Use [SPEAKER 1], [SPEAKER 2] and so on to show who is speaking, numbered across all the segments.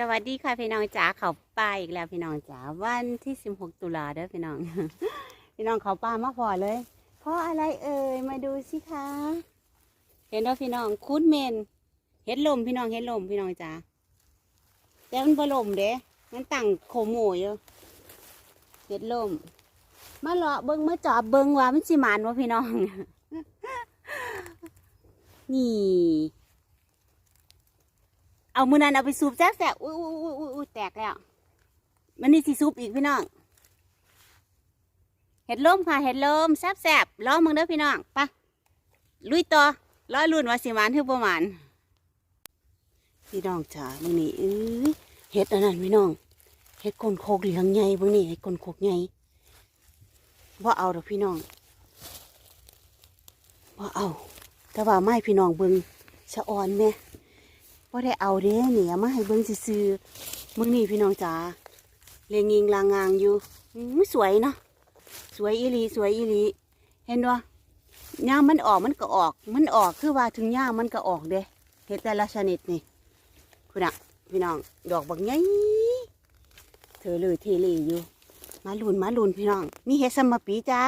[SPEAKER 1] สวัสดีค่ะพี่น้องจ๋าเขาป่าอีกแล้วพี่น้องจ๋าวันที่16ตุลาเด้อพี่น้อง พี่น้องเขาป่ามาพอเลย เพราะอะไรเอ่ยมาดูสิคะ เห็นว่าพี่น้องคูดเมนเห็ดลมพี่น้องเห็ดลมพี่น้องจ๋าแต่มันบ่ลมเด้มันตั้งโคโมอยู่เห็ดลมมาเลาะเบิ้งมาจอบเบิ้งว่ามันสิมานวะพี่น้อง นี่ เอามือนั้นเอาไปสูบแซ่บแซ่บอุ้ยอุ้ยอุ้ยอุ้ยแตกแล้ว มันนี่สิสูบอีกพี่น้อง เห็ดลมค่ะเห็ดลมแซ่บแซ่บล้อมึงเด้อพี่น้องไปะลุยต่อร้อยรุ่นว่าสิหวานหรือประมาณพี่น้องจ๋ามื่อนี้เอ้ยเห็ดอันนั้นพี่น้องเห็ดคนโคกเหลืองใหญ่เบิ่งนี่เห็ดคนโคกใหญ่ว่าเอาดอกพี่น้องว่าเอา แต่ว่าไม่พี่น้องเบิ่งสะออนแม่ พ่ได้เอาเด้เนี่ยมาให้เบิ่งซื่อมึงนี่พี่น้องจ๋าเลียงยิงลางงางอยู่สวยเนาะสวยอีหลีสวยอีหลีเห็นบ่ย่ามมันออกมันก็ออก มันออกคือว่าถึงย่ามันก็ออกเด้เห็ดแต่ละชนิดนี่คุณอะพี่น้องดอกบักใหญ่เธอเลยเทเลยอยู่ มาลุนมาลุนพี่น้องมีเห็ดสมปีจ้า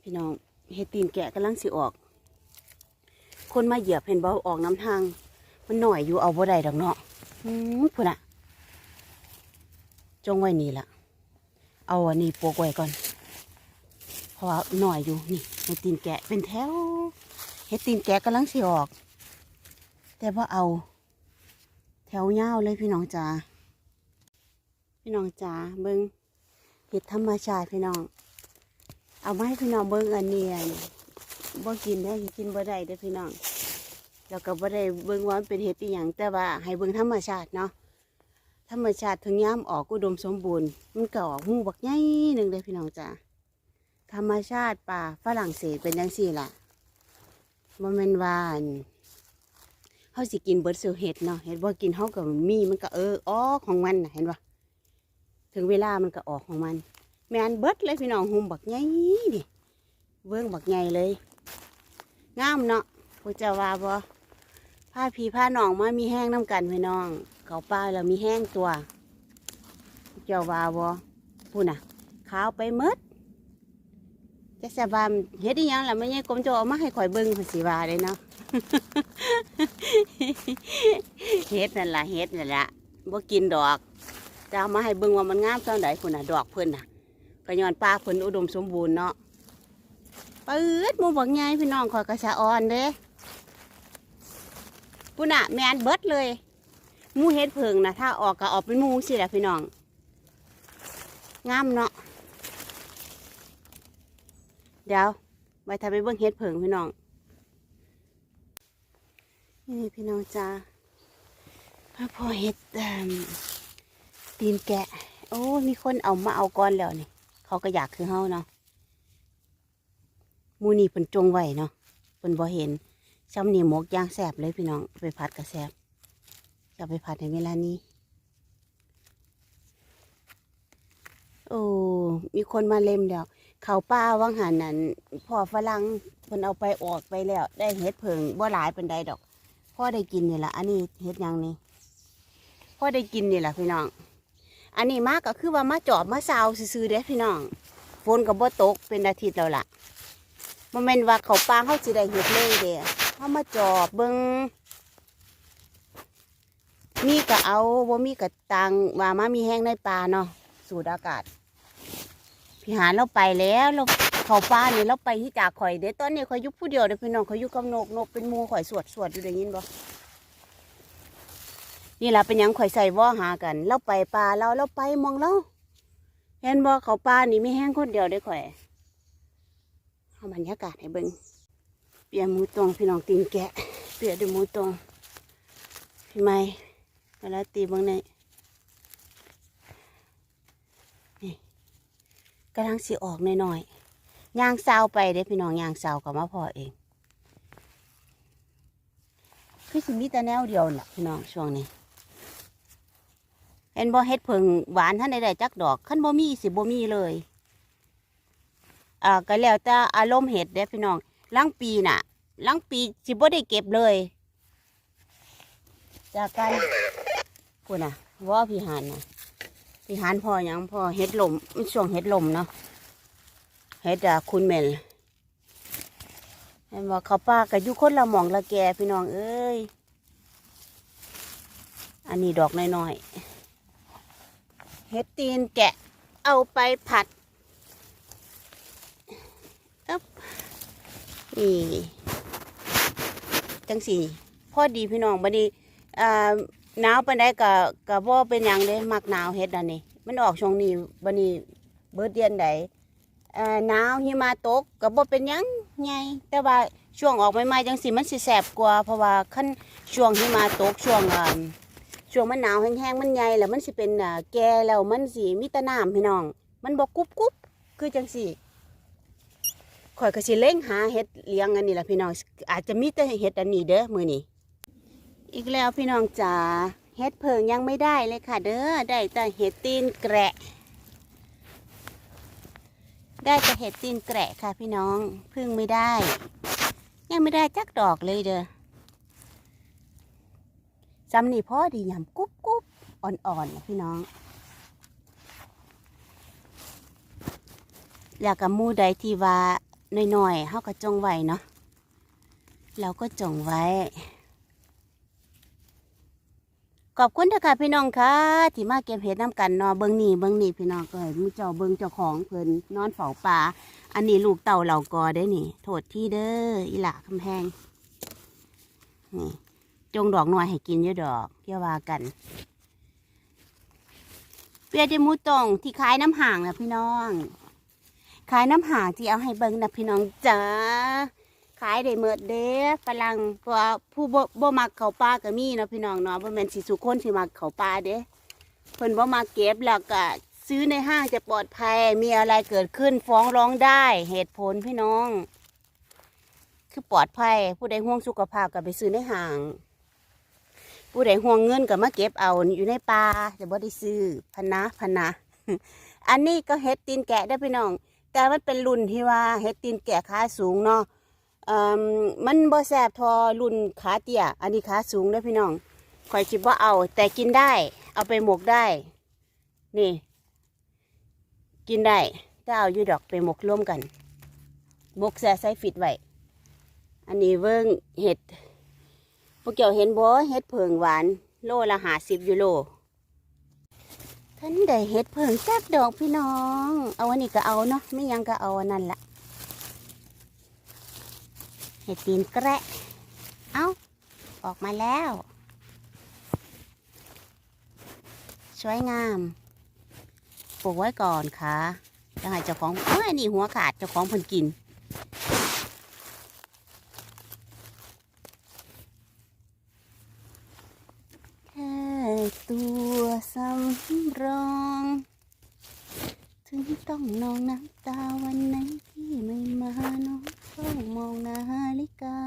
[SPEAKER 1] พี่น้องเห็ดตีนแกะกำลังสิออก คนมาเหยียบเห็นบ่ออกน้ำทาง มันหน่อยอยู่เอาบ่ได้ดอกเนาะอืมพุ่นอะจงไว้นี่ละเอาอันนี้ปลูกไว้ก่อน เพราะว่าหน่อยอยู่นี่เห็ดตีนแกะเป็นแถวเห็ดตีนแกะกำลังสิออก แต่ว่าเอา แถวยาเลยพี่น้องจ๋าพี่น้องจ๋าเบิ้งเห็ดธรรมชาติพี่น้อง เอามาให้พี่น้องเบิ้งอันเนียน บ่กินได้กินบ่ได้เด้อพี่น้องแล้วก็บ่ได้เบิ่งว่ามันเป็นเห็ดอีหยังแต่ว่าให้เบิ่งธรรมชาติเนาะธรรมชาติถึงยามออกอุดมสมบูรณ์มันก็ออกหมู่บักใหญ่หนึ่งเด้อพี่น้องจ้าธรรมชาติป่าฝรั่งเศสเป็นจังซี่ล่ะบ่แม่นวานเฮาสิกินเบิดเสือเห็ดเนาะเห็ดบ่กินเฮาก็มีมันก็เออออกของมันนะเห็นบ่ถึงเวลามันก็ออกของมัน แม่นเบิดเลยพี่น้องหุ่มบักใหญ่นี่เบิ่งบักใหญ่เลย งามเนาะพวกเจ้าว่าบ่ผ้าพีผ้าหนองมามีแห้งน้ำกันพี่น้อง เขาป้าแล้วมีแห้งตัวพวกเจ้าว่าบ่พูดน่ะขาวไปหมดจะสบายเฮ็ดยังล่ะไม่ใช่กรมจะเอามาให้ข่อยเบิ่งภาษีว่าเลยเนาะเฮ็ดนั่นล่ะเฮ็ดนั่นล่ะบ่กินดอกจะเอามาให้เบิ่งว่ามันงามเท่าใดพุ่นน่ะดอกเพิ่นน่ะก็ย้อนป้าเพิ่นอุดมสมบูรณ์เนาะ ปืดมูบักใหญ่พี่น้องคอยกระชะออนเด้ปุ่นอะแมนเบิดเลยมูเฮ็ดเพิงนะถ้าออกก็ออกเป็นมูสิแหละพี่น้องงามเนาะเดี๋ยวไว้ทำไปเบิ่งเฮ็ดเพิงพี่น้องนี่พี่น้องจ้าพระพอเฮ็ดตีนแกะ โอ้มีคนเอามาเอาก้อนแล้วนี่ เขาก็อยากคือเฮาเนาะ มูนี่เพิ่นจงไว้เนาะเพิ่นบ่เห็นซ้ำนี่หมกย่างแซ่บเลยพี่น้องไปผัดก็แซ่บจะไปผัดในเวลานี้ โอ้มีคนมาเล่มแล้วเขาป้าวังหันนั่นพ่อฝรั่งเพิ่นเอาไปออกไปแล้ว ได้เฮ็ดเพิงบ่หลายเป็นใดดอกพ่อได้กินนี่ล่ะอันนี้เฮ็ดยังนี่พ่อได้กินนี่ล่ะพี่น้อง อันนี้มากก็คือว่ามาจอบมาซาวซื่อๆเด้พี่น้องฝนก็บ่ตกเป็นอาทิตย์แล้วล่ะ มันเป็นว่าเขาปางเขาสิได้เห็ดเลยเด้เขามาจอบเบิงมีก็เอาบ่มีก็ตังว่ามามีแห้งในป่าเนาะสูดอากาศ พี่หาเราไปแล้วเราเขาป่านี่เราไปที่จากข่อยเด้ตอนนี้ข่อยยุบผู้เดียวเด้อพี่น้องข่อยยุบกับนกนกเป็นมูข่อยสวดสวดอยู่ได้ยินบ่นี่ละเป็นยังข่อยใส่ว่อหากันเราไปป่าเราเราไปมองเราเห็นบ่เขาป่านี่ไมีแห้งคนเดียวได้ข่อย เอาบรรยากาศให้เบิ่งเปียมูตรงพี่น้องตีนแกะ เปียด้วยมูตรงพี่ไม่เวลาตีบิ่งในนี่กำลังสิออกหน่อยๆย่างเศร้าไปเด้พี่น้องย่างเศร้ากับมาพอเองคือสิมีแต่แนวเดียวน่ะพี่น้องช่วงนี้เห็นบ่เฮ็ดเพิงหวานท่านใดๆจักดอกขั้นบ่มีสิบ่มีเลย อ่าก็แล้วแต่อารมณ์เห็ดเด้อพี่น้องหลังปีน่ะหลังปีสิบ่ได้เก็บเลย จากกันพูดน่ะว่าพี่หานน่ะพี่หานพ่อหยังพ่อเฮ็ดลมมันช่วงเฮ็ดลมเนาะเฮ็ดอะคุณเมลเห็นว่าเขาป้ากับยุคนละหมองละแกพี่น้องเอ้ย อันนี้ดอกน้อยๆเฮ็ดตีนแกะเอาไปผัดอึ๊บ นี่จังสี่พอดีพี่น้องบัดนี้อ่าหนาวปานใดก็ก็บ่เป็นหยังเด้มักหนาวเฮ็ดอันนี้ มันออกช่วงนี้บัดนี้เบิดเดือนใดอ่าหนาวหิมะตกก็บ่เป็นหยังไงแต่ว่าช่วงออกใหม่ๆจังซี่มันสิแสบกว่าเพราะว่าคันช่วงหิมะตกช่วงอ่าช่วงมันหนาวแห้งๆมันใหญ่แล้วมันสิเป็นอ่าแก่แล้วมันสิมีแต่น้ำพี่น้อง มันบ่กรุบกรุบคือจังซี่ ข่อยก็สิเล่งหาเฮ็ดเลี้ยงอันนี้ล่ะพี่น้อง อาจจะมีแต่เฮ็ดอันนี้เด้อมือนี้อีกแล้วพี่น้องจ๋าเฮ็ดเพิงยังไม่ได้เลยค่ะ เด้อได้แต่เห็ดตีนแกระได้แต่เห็ดตีนแกระค่ะ พี่น้องพึ่งไม่ได้ ยังไม่ได้จักดอกเลยเด้อจำนี่พ่อดียำกุ๊บกุ๊บอ่อนๆนะพี่น้องอยากกับมูใดที่ว่า น้อยๆเฮาก็จงไว้เนาะเราก็จงไว้ ขอบคุณเถอะค่ะพี่น้องค่ะที่มาเก็บเห็ดน้ำกันนาะเบิ้งนี่เบิ้งนี่พี่น้องก็ให้หมูเจ้าเบิ้งเจ้าของเพิ่นนอนเฝ้าป่าอันนี้ลูกเต่าเหล่ากอได้นี่ โทษที่เด้ออีหล่าคำแพงนี่จงดอกหน่อยให้กินเยอะดอกเกี่ยวว่ากันเปียเดมูตองที่ขายน้ำห่างนะพี่น้อง ขายน้ำหางที่เอาให้เบิ้งนะพี่น้องจ้าขายได้เมิดเด้ฝรั่งพวผู้บ่บ่มักเขาวป่าก็มีเนาะพี่น้องเนาะบ่แม่นสิสุคนสิมักเขาวป่าเด้เพิ่นบ่มาเก็บแล้วก็ซื้อในห้างจะปลอดภัยมีอะไรเกิดขึ้นฟ้องร้องได้เหตุผลพี่น้อง คือปลอดภัย ผู้ใดห่วงสุขภาพก็ไปซื้อในห้าง ผู้ใดห่วงเงินก็มาเก็บเอาอยู่ในป่าจะบ่ได้ซื้อพนะพนะ อันนี้ก็เฮ็ดตีนแกะได้พี่น้อง แต่มันเป็นรุ่นที่ว่าเฮ็ดตีนแกะขาสูงเนาะมันบ่แสบทอรุ่นขาเตี้ย อันนี้ขาสูงเด้อพี่น้องข่อยคิดว่าเอา แต่กินได้ เอาไปหมกได้ นี่ กินได้ถ้าเอายูดอกไปหมกร่วมกันหมกแซ่ใส่ฟิตไว้อันนี้เบิ่งเห็ดพวกเกี่ยวเห็นบ่เห็ดเผิงหวาน โลละหาสิบยูโร ท่านได้เห็ดเผิงจักดอกพี่น้อง เอาอันนี้ก็เอาเนาะไม่ยังก็เอาอันนั้นละเห็ดตีนแกระเอาออกมาแล้ว สวยงาม ปลูกไว้ก่อนค่ะจะให้เจ้าของเอ้ยนี่หัวขาดเจ้าของเพิ่นกิน แค่ตัว รอง ถึงต้องนองน้ำตาวันไหนที่ไม่มาน้องเฝ้ามองนาฬิกา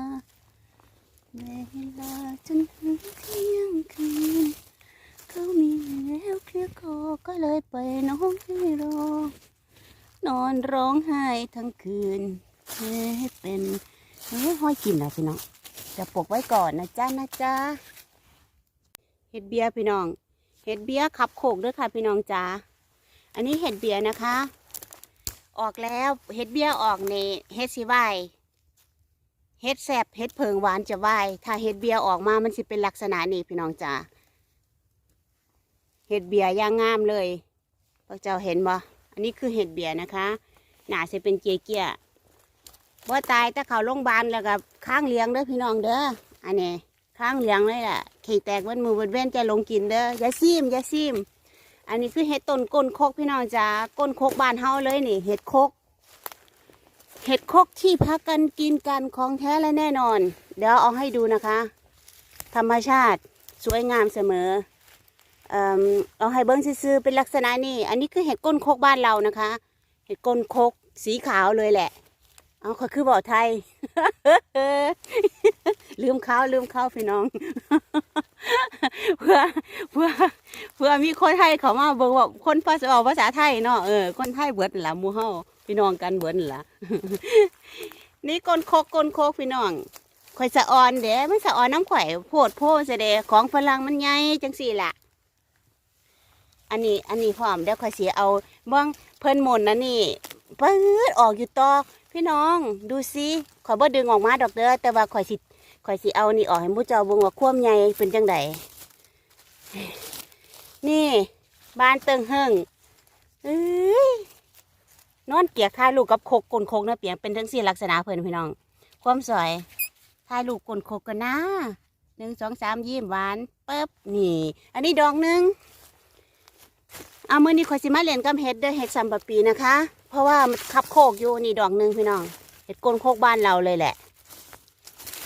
[SPEAKER 1] เวลาจนถึงเที่ยงคืนเขามีแล้วเคลียร์คอก็เลยไปล่อน้องให้รอนอนร้องไห้ทั้งคืนเฮ้เป็นเฮ้ห้อยกินนะพี่น้องจะปลกไว้ก่อนนะจ๊ะนะจ๊ะเห็ดเบียร์พี่น้อง เห็ดเบี้ยขับโขกด้วยค่ะพี่น้องจ้าอันนี้เห็ดเบี้ยนะคะ ออกแล้วเห็ดเบี้ยออกในเห็ดสีไหวเห็ดแสบเห็ดเพิงหวานจะไหวถ้าเห็ดเบี้ยออกมามันสิเป็นลักษณะนี้พี่น้องจ้าเห็ดเบี้ยย่างงามเลยพวกเจ้าเห็นบ่อันนี้คือเห็ดเบี้ยนะคะหนาจะเป็นเกียเกียบ่ตายแต่เขาโรงพยาบาลแล้วก็ข้างเลี้ยงเด้อพี่น้องเด้ออันนี้ข้างเลี้ยงเลยแหละ ขี่แตกวันมือวันเว้นจะลงกินเด้ออย่าซีมอย่าซีม อันนี้คือเห็ดต้นก้นโคกพี่น้องจ้าก้นโคกบ้านเฮาเลยนี่ เห็ดโคกเห็ดโคกที่พักกันกินกันของแท้และแน่นอน เดี๋ยวเอาให้ดูนะคะ ธรรมชาติสวยงามเสมอเอาให้เบิ้งซื่อเป็นลักษณะนี้อันนี้คือเห็ดก้นโคกบ้านเรานะคะ เห็ดก้นโคกสีขาวเลยแหละ เอาเขาคือบอกไทย ลืมข้าวลืมข้าวพี่น้อง เพื่อเพื่อเพื่อมีคนไทยเขามาเบิ่งว่าคนภาษาภาษาไทยเนาะเออคนไทยเบิดล่ะมูเฮาพี่น้องกันเบิดล่ะนี่ก้นโคกก้นโคกพี่น้องข่อยสะออนเด้มันสะออนน้ำข่อยโพดโพดเสยเดของฝรั่งมันใหญ่จังสี่ละอันนี้อันนี้พร้อมเดี๋ยวข่อยเสิเอาเบิ่งเพิ่นมนนะนี่ ปื๊ดออกอยู่ต่อพี่น้องดูสิข่อยบ่ดึงออกมาดอกเด้อแต่ว่าข่อยสิข่อยสิเอานี่ออกให้ผู้เจ้าเบิ่งว่าความใหญ่เป็นจังไดนี่บ้านเติงเฮิงเอ้ยนอนเกียกถ่ายรูปกับโคกกลนโคกนะเปียงเป็นจังซี่ลักษณะเพิ่นพี่น้อง ความสวยถ่ายรูปกลนโคกกันนะหนึ่งสองสามยิ้มหวานปึ๊บนี่ อันนี้ดอกหนึ่งเอามือนี้ข่อยสิมาเล่นกับเห็ดเด้อเห็ดซัมปะปีนะคะ เพราะว่ามันขับโคกอยู่นี่ดอกหนึ่งพี่น้องเห็ดก้นโคกบ้านเราเลยแหละ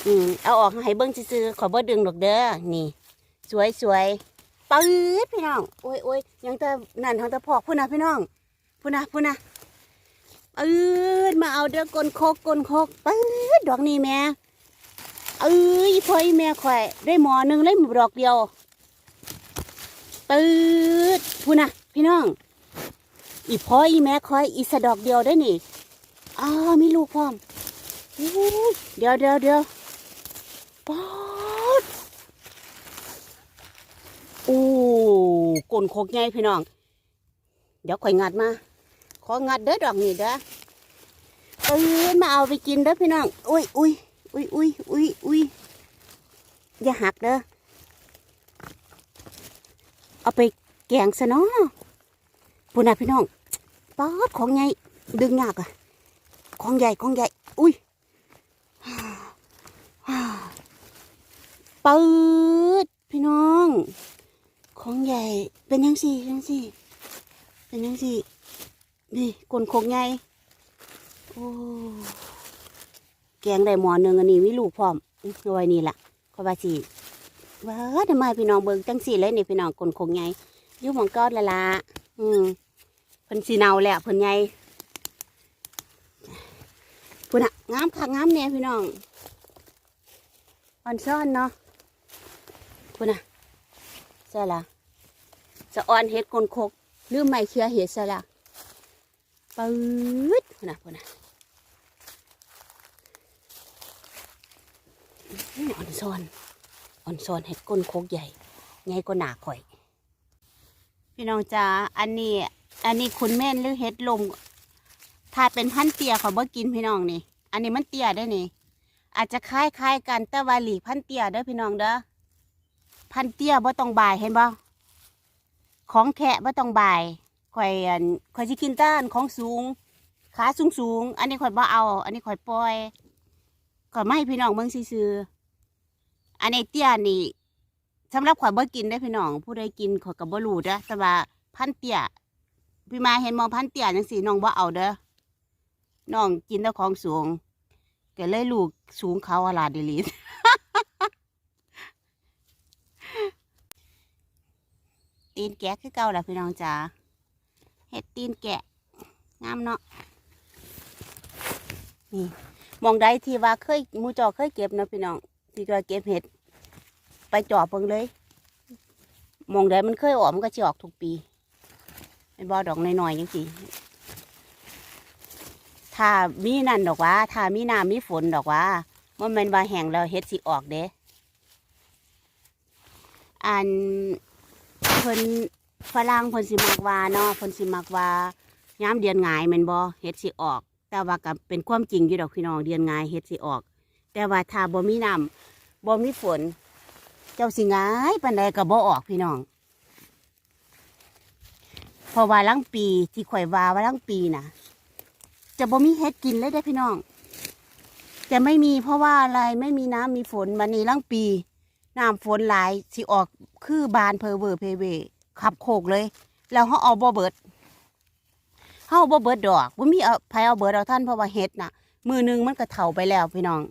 [SPEAKER 1] อืมเอาออกให้เบิ้งซื่อขอบ่ดึงดอกเด้อนี่ สวยสวยปื๊ดพี่น้องโอ้ยโอ้ยยังแต่นั่นทางตะพอกพุ่นะพี่น้องพุ่นะพุ่นนะปื๊ดมาเอาเด้อก้นโคกก้นโคกปื๊ดดอกนี้แม่เอ้ยพ่ออีแม่ข่อยได้หมอหนึ่งเลยหมดอกเดียวปืดพูนะพี่น้อง อีพ่ออีแม่คอยอีสะดอกเดียวได้นี่อ้ามีลูกพร้อมเดี๋ยวเดี๋ยวเดี๋ยวปอดโอ้กลนโคกใหญ่พี่น้อง เดี๋ยวข่อยงัดมา ของัดเด้อดอกนี่เด้อเอ้ยมาเอาไปกินเด้อพี่น้อง อุ้ยอุ้ยอุ้ยอุ้ยอุ้ยอุ้ยอย่าหักเด้อ เอาไปแกงซะเนาะปุ่นน่ะพี่น้อง ป๊อดของใหญ่ดึงยากอะของใหญ่ของใหญ่ อุ้ยปืดพี่น้อง ของใหญ่เป็นยังสี่ยังสี่เป็นยังสี่นี่กลนของใหญ่โอ้แกงได้หมอหนึ่งอันนี้มีลูกพร้อมเอาไว้นี่แหละขอบาสีว้าทำไมพี่น้องเบิ่งจังสี่เลยนี่พี่น้องคนคงไงอยู่หมองก้อนละละอืม เพิ่นสีเนาแล้วเพิ่นใหญ่พุ่นอะงามค่ะงามแน่พี่น้องอ่อนซ่อนเนาะพุ่นอะใช่ละสะอ่อนเฮ็ดคนโคกลืมไม่เคียเฮ็ดใช่ละปื๊ดพุ่นอะพุ่นอะอ่อนซ่อนอ่อนซอนเห็ดก้นโคกใหญ่ใหญ่กว่าหนาข่อย พี่น้องจ้าอันนี้ อันนี้คุณแม่นหรือเห็ดลม ถ้าเป็นพันเตียเขาบ่กินพี่น้องนี่ อันนี้มันเตียได้นี่ อาจจะคล้ายคล้ายๆกันแต่ว่าหลีพันเตียเด้อพี่น้องเด้อ พันเตียบ่ต้องบายเห็นบ่ ของแขะบ่ต้องบายข่อยอันข่อยสิกินต้านของสูง ขาสูงสูง อันนี้ข่อยบ่เอา อันนี้ข่อยปล่อยข่อยไม่ให้พี่น้องเบิ่งซื่ออันนี้เตี้ยนี่สำหรับข่อยบ่กินได้พี่น้อง ผู้ใดกินข่อยก็บ่รู้เด้อแต่ว่าพันเตี้ย พี่มาเห็นมองพันเตียจังซี่น้องบ่าเอาเด้อน้องกินแต่ของสูงก็เลยลูกสูงเขาอลาดิลีตีนแกะคือเก่าแหละพี่น้องจ๋าเห็ดตีนแกะงามเนาะนี่มองใดที่ว่าเคยมูจอเคยเก็บนะพี่น้องที่ก็เก็บเห็ด ไปจอบเบิ่งเลย มองใดมันเคยออกมันก็จะออกทุกปี เป็นบ่อดอกน้อยๆยังสิถ้ามีนั่นดอกว่า ถ้ามีน้ำมีฝนดอกว่ามันเป็นว่าแห้งแล้วเห็ดสิออกเด้อันเพิ่นฝรั่งเพิ่นสิมักว่าเนาะเพิ่นสิมักว่ายามเดือนงายแม่นบ่เห็ดสิออก แต่ว่าก็เป็นความจริงอยู่ดอกพี่น้องเดือนงายเห็ดสิออก แต่ว่าถ้าบ่มีน้ำบ่มีฝน เจ้าสิงายปันใดก็บ่ออกพี่น้อง เพราะว่าลังปีที่ข่อยว่าว่าลังปีน่ะ จะบ่มีเฮ็ดกินเลยได้พี่น้อง จะไม่มีเพราะว่าอะไรไม่มีน้ำมีฝนวันนี้ลังปีน้ำฝนหลายสิออกคือบานเพอเวอร์เพเวขับโคกเลย แล้วเขาเอาบ่เบิดเขาเอาบ่เบิดดอกบ่มีเอาไผเอาเบิดเอาท่านเพราะว่าเฮ็ดน่ะ มือหนึงมันก็เฒ่าไปแล้วพี่น้อง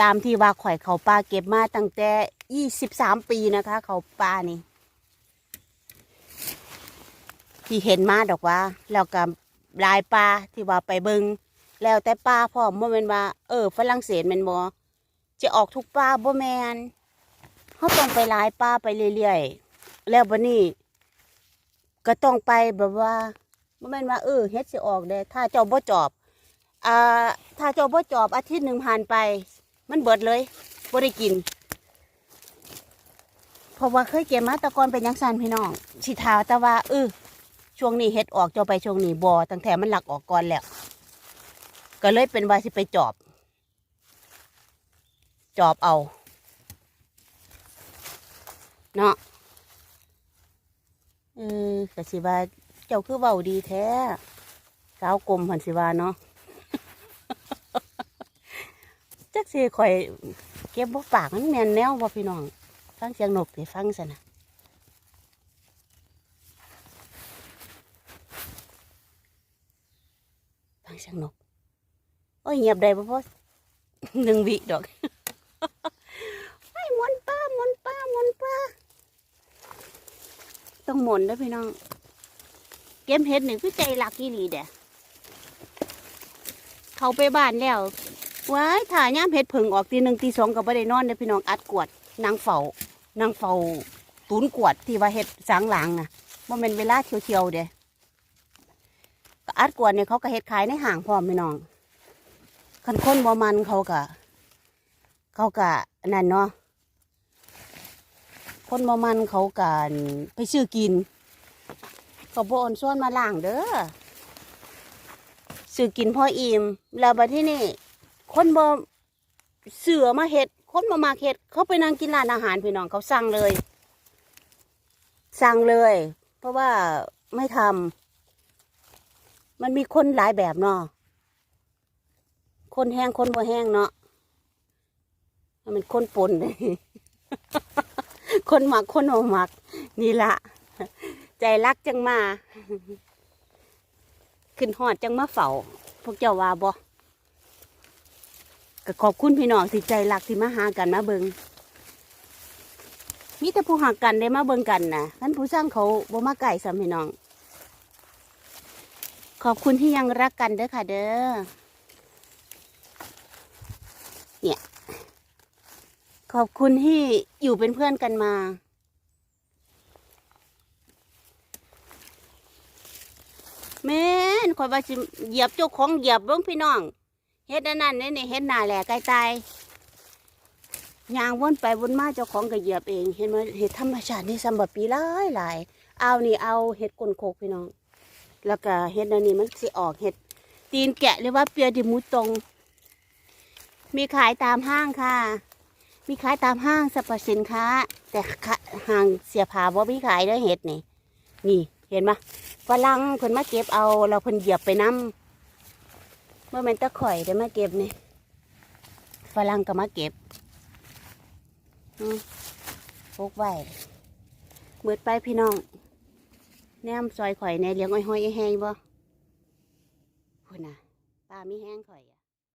[SPEAKER 1] ตามที่ว่าข่อยเขาป่าเก็บมาตั้งแต่ยี่สิบสามปีนะคะ เขาป่านี่ ที่เห็นมาดอกว่าแล้วก็ลายปลาที่ว่าไปเบิงแล้วแต่ปลาพร้อมบ่แม่นว่าเออฝรั่งเศสแม่นบ่จะออกทุกปลาบ่แม่นเขาต้องไปลายปลาไปเรื่อยๆแล้วบัดนี้ก็ต้องไปแบบว่าบ่แม่นว่าเออเฮ็ดสิออกเด้ถ้าเจ้าบ่จอบอ่าถ้าเจ้าบ่จอบอาทิตย์หนึ่งผ่านไป มันเบิดเลยบ่ได้กินเพราะว่าเคยเก็บมาตะกอนเป็นยังสันพี่น้องสิทาแต่ว่าเออ ช่วงนี้เฮ็ดออกเจ้าไปช่วงนี้บ่ตั้งแต่มันหลักออกก่อนแล้ว ก็เลยเป็นว่าสิไปจอบ จอบเอาเนาะเออกะสิว่าเจ้าคือเบาดีแท้สาวกลมพันสิว่าเนาะจักสิข่อย เก็บบ่ปากมันแมนแนวบ่พี่น้อง ฟังเสียงนกสิฟังซะนะ ฟังเสียงนกโอ้ยเงียบได้บ่พ่อหนึ่งวิดอกไอ้หมอนป้าหมอนป้าหมอนป้า ต้องหมนด้อพี่น้อง เก็บเห็ดหนี่คือใจรักอีหลีเด้อเขาไปบ้านแล้วว้ายถ่าย่ามเห็ดผึ่งออกตีหนึ่งตีสองก็บ่ได้นอนเด้อพี่น้องอัดกวดนางเฝ้านางเฝ้าตูนกวดที่ว่าเห็ดสางหลังน่ะบ่แม่นเวลาเที่ยวๆเด้ก็ อัดกวดเนี่ยเขาก็เห็ดขายในห้างพร้อมพี่น้องคันคนบ่มันเขากะเขากะนั่นเนาะคนบ่มันเขากะไปซื้อกิน เขาบ่อ่อนส่วนมาล่างเด้อซื้อกินพออิ่มแล้วบัดที่นี่คนบ่เสือมาเฮ็ดคนบ่มาเฮ็ดเขาไปนั่งกินร้านอาหารพี่น้องเขาสั่งเลย สั่งเลย เพราะว่าไม่ทำ มันมีคนหลายแบบเนาะคนแห้งคนบ่แห้งเนาะมันคนปนเลยคนหมักคนบ่หมัก นี่ละใจรักจังมา ขึ้นหอดจังมาเฝ้าพวกเจ้าว่าบ่ก็ขอบคุณพี่น้องที่ใจรักที่มาหากันมาเบิงมีแต่ผู้หักกันได้มาเบิงกันนะท่านผู้สร้างเขาบ่มาไก่สามพี่น้อง ขอบคุณที่ยังรักกันเด้อค่ะเด้อ เนี่ย ขอบคุณที่อยู่เป็นเพื่อนกันมา แม่นคอยว่าสิเหยียบเจ้าของเหยียบเบ้งพี่น้องเฮ็ดนนั้นนี่นี่เฮ็ดหน้าแหล่ไกลตายยางวนไปวนมาเจ้าของก็เหยียบเอง เห็นไหมเฮ็ดธรรมชาตินี่สำหรับปีหลายหลายเอานี่เอาเฮ็ดก้นโคกพี่น้อง แล้วก็เฮ็ดอันนี้มันสิออกเฮ็ดตีนแกะหรือว่าเปียดิมูตรง มีขายตามห้างค่ะ มีขายตามห้างสรรพสินค้า แต่ห้างเสียผ้าบ่มีขายด้อเห็ดนี่ นี่เห็นปะฝรั่งเพิ่นมาเก็บเอาเราเพิ่นเหยียบไปน้ำเมื่อมันตะข่อยได้มาเก็บนี่ฝรั่งก็มาเก็บอืมพกไว้เบิดไปพี่น้อง แนมซอยข่อยในเลี้ยงอ้อยห้อยแห้งบ่คุณน่ะปลาไม่แห้งข่อย